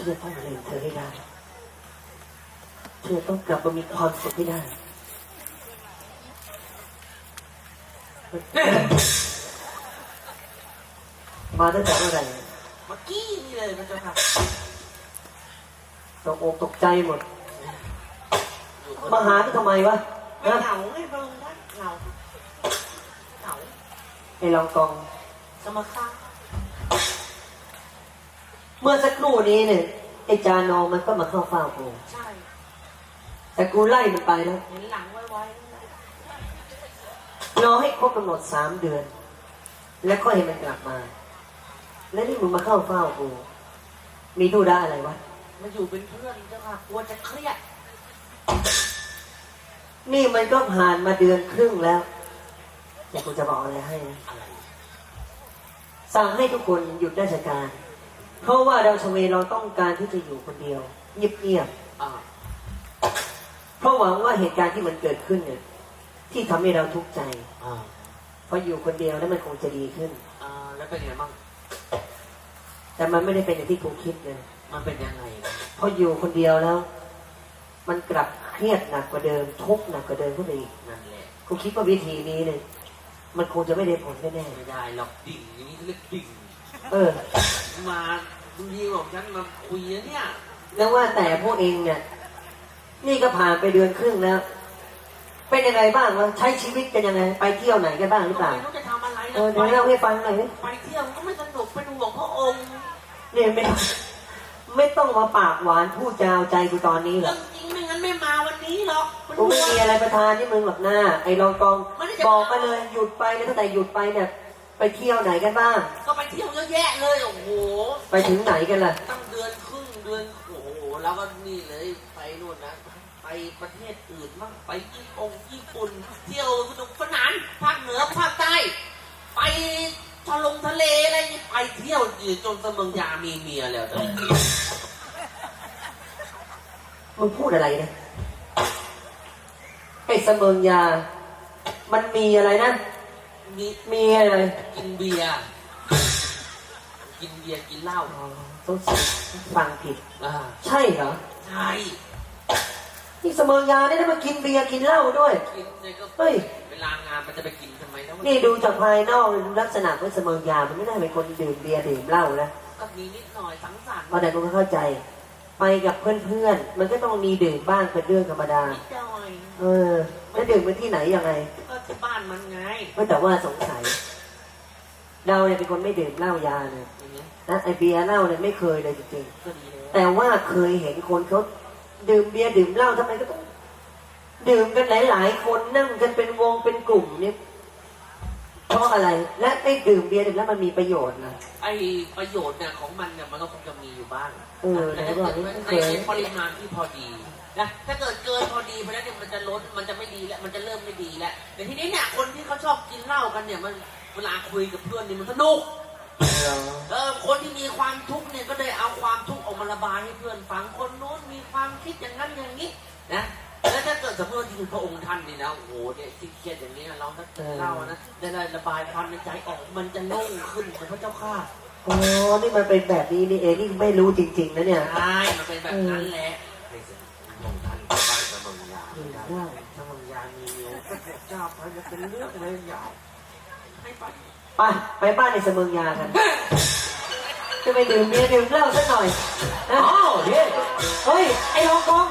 ฉันจะต้องลืมเธอให้ได้ฉันจะต้องกลับมามีความสุขให้ได้มาตั้งแต่เมื่อไหร่เมื่อกี้นี่เลยพระเจ้าค่ะตกอกตกใจหมดอยู่คนมาหาที่ทำไมวะไม่นะเหงาไงพระองค์ท่านเหงาเหงาไอ้ลองกองสมคา เมื่อสักครู่นี้เนี่ยไอ้จานองมันก็มาเข้าเฝ้ากูใช่แต่กูไล่มันไปแล้วเห็นหลังไว้ๆนั่นแหละรอให้ครบกำหนดสามเดือน แล้วก็ให้มันกลับมา แล้วนี่มึงมาเข้าเฝ้ากู มีธุระอะไรวะมาอยู่เป็นเพื่อนเจ้าค่ะกลัวจะเครียด นี่มันก็ผ่านมาเดือนครึ่งแล้วแต่กูจะบอกอะไรให้นะอะไรสั่งให้ทุกคนหยุดราชการ เพราะว่าดาวชเวเราต้องการที่จะอยู่คนเดียวเงียบอ่าๆเพราะหวังว่าเหตุการณ์ที่มันเกิดขึ้นเนี่ย ที่ทำให้เราทุกข์ใจอ่าเพราะอยู่คนเดียวแล้วมันคงจะดีขึ้นอ่าแล้วเป็นไงบ้างแต่มันไม่ได้เป็นอย่างที่กูคิดเลยมันเป็นยังไงนะพออยู่คนเดียวแล้ว มันกลับเครียดหนักกว่าเดิมทุกข์หนักกว่าเดิมขึ้นไปอีกนั่นแหละกูคิดว่าวิธีนี้เนี่ยมันคงจะไม่ได้ผลแน่ไม่ได้หรอกดิ่งอย่างนี้เขาเรียกดิ่งๆ เออ มาบางทีบอกฉันมาคุยนะเนี่ย แล้วว่าแต่พวกเองเนี่ย นี่ก็ผ่านไปเดือนครึ่งแล้ว เป็นยังไงบ้างวะใช้ชีวิตกันยังไง ไปเที่ยวไหนกันบ้างหรือเปล่าไม่รู้จะทำอะไรเออเดี๋ยวเล่าให้ฟังหน่อยดิไปเที่ยวก็ไม่สนุกเป็นห่วงพระองค์เนี่ยไม่ต้องไม่ต้องมาปากหวานพูดจาวใจกูตอนนี้หรเรื่ออกงจริงไม่งั้นไม่มาวันนี้หรอกเป็นกูห่วไม่งมีอะไรประทานที่มึงหรอกหน้า ไอ้รองกองบอกมาเลยหยุดไปแล้วตั้งแต่หยุดไปเนี่ย ไปเที่ยวไหนกันบ้าง ก็ไปเที่ยวเยอะแยะเลยโอ้โหไปถึงไหนกันล่ะ ตั้งเดือนครึ่งเดือนโอ้โหแล้วก็นี่เลยไปนู่นนะ ไปประเทศอื่นบ้างไปญี่ปุ่นญี่ปุ่น เที่ยวสนุกสนานภาคเหนือภาคใต้ไปทะลงทะเลอะไรนี่ไปเที่ยวอยู่จนสมึงยามีเมียแล้วตอนนี้มึงพูดอะไรนะไอ้เสมิงยา มันมีอะไรนะ มีมีอะไรกินเบียร์กินเบียร์กินเหล้าอ๋อต้องฟังผิด อ่าใช่เหรอ ใช่นี่เสมิงยาเนี่ยนะมากินเบียร์กินเหล้าด้วย กินเนี่ยก็เฮ้ย เวลางานมันจะไปกินทำไมแล้วนี่ดูจากภายนอกลักษณะของเสมิงยามันไม่ได้เป็นคนดื่มเบียร์ดื่มเหล้านะก็มีนิดหน่อยสังสรรค์เพราะแต่กูก็เข้าใจ ไปกับเพื่อนๆ มันก็ต้องมีดื่มบ้างเป็นเรื่องธรรมดา นิดหน่อย เออ แล้วดื่มไปที่ไหนยังไง ก็ที่บ้านมันไงไม่แต่ว่าสงสัย เราเนี่ยเป็นคนไม่ดื่มเหล้ายาเลยอย่างเงี้ยนะไอเบียร์เหล้าเนี่ยไม่เคยเลยจริงก็ดีแล้วๆแต่ว่าเคยเห็นคนเขาดื่มเบียร์ดื่มเหล้าทำไมก็ต้องดื่มกันหลาย ๆ คนนั่งกันเป็นวงเป็นกลุ่มเนี่ยเพราะอะไร และไอ้ดื่มเบียร์ดื่มแล้วมันมีประโยชน์นะ ไอประโยชน์เนี่ยของมันเนี่ยมันก็คงจะมีอยู่บ้างเออไหนบอกนี่ในไม่เคยปริมาณที่พอดี นะถ้าเกิดเกินพอดีไปแล้วเนี่ยมันจะลดมันจะไม่ดีแล้วมันจะเริ่มไม่ดีแล้วแต่ทีนี้เนี่ยคนที่เขาชอบกินเหล้ากันเนี่ยมันเวลาคุยกับเพื่อนนี่มันสนุกเออคนที่มีความทุกข์เนี่ยก็ได้เอาความทุกข์ออกมาระบายให้เพื่อนฟังคนโน้นมีความคิดอย่างนั้นอย่างนี้นะแล้วถ้าเกิดสมมติว่าที่พระองค์ท่านนี่นะโอ้โหเนี่ยที่เครียดอย่างนี้เราถ้ากินเหล้านะได้ได้ระบายความในใจออกมันจะโล่งขึ้นนะพระเจ้าข้าอ๋อนี่มันเป็นแบบนี้นี่เองนี่ไม่รู้จริงๆนะเนี่ยใช่มันเป็นแบบนั้นแหละพระองค์ท่านบ้านส มังยาสมังยามีเมียเจ้าพระจะเป็นเรื่องเลยให้ไปไปไปบ้านในสมิงยากันจะไปดื่มเบียร์ดื่มเหล้าสักหน่อยนะอ้าวเฮ้ยเฮ้ยไอ้รองกอง